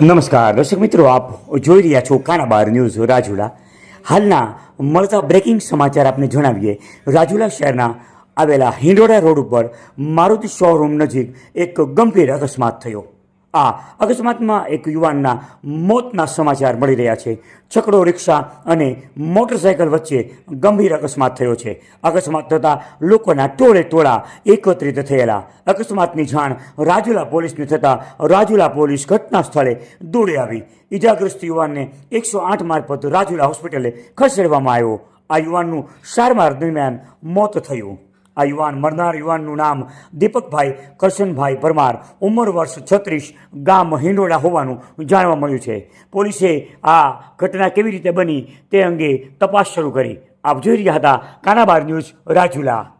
નમસ્કાર, દર્શક મિત્રો, આપ જોઈ રહ્યા છો કાનાબાર ન્યૂઝ રાજુલા. હાલના મળતા બ્રેકિંગ સમાચાર આપને જણાવીએ. રાજુલા શહેરના આવેલા હિંડોળા રોડ ઉપર મારુતિ શોરૂમ નજીક એક ગંભીર અકસ્માત થયો. આ અકસ્માતમાં એક યુવાનના મોતના સમાચાર મળી રહ્યા છે. છકડો, રિક્ષા અને મોટરસાયકલ વચ્ચે ગંભીર અકસ્માત થયો છે. અકસ્માત થતાં લોકોના ટોળે ટોળા એકત્રિત થયેલા. અકસ્માતની જાણ રાજુલા પોલીસને થતાં રાજુલા પોલીસ ઘટના સ્થળે દોડી આવી. ઈજાગ્રસ્ત યુવાનને એકસો આઠ મારફત રાજુલા હોસ્પિટલે ખસેડવામાં આવ્યો. આ યુવાનનું સારવાર દરમિયાન મોત થયું. આ યુવાન, મરનાર યુવાનનું નામ દીપકભાઈ કરશનભાઈ પરમાર. ઉંમર વર્ષ છત્રીસ, ગામ હિંડોળા હોવાનું જાણવા મળ્યું છે. પોલીસે આ ઘટના કેવી રીતે બની તે અંગે તપાસ શરૂ કરી. આપ જોઈ રહ્યા હતા કાનાબાર ન્યૂઝ રાજુલા.